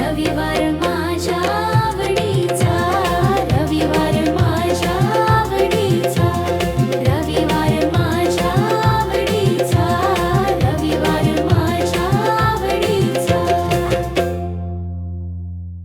Ravi Varma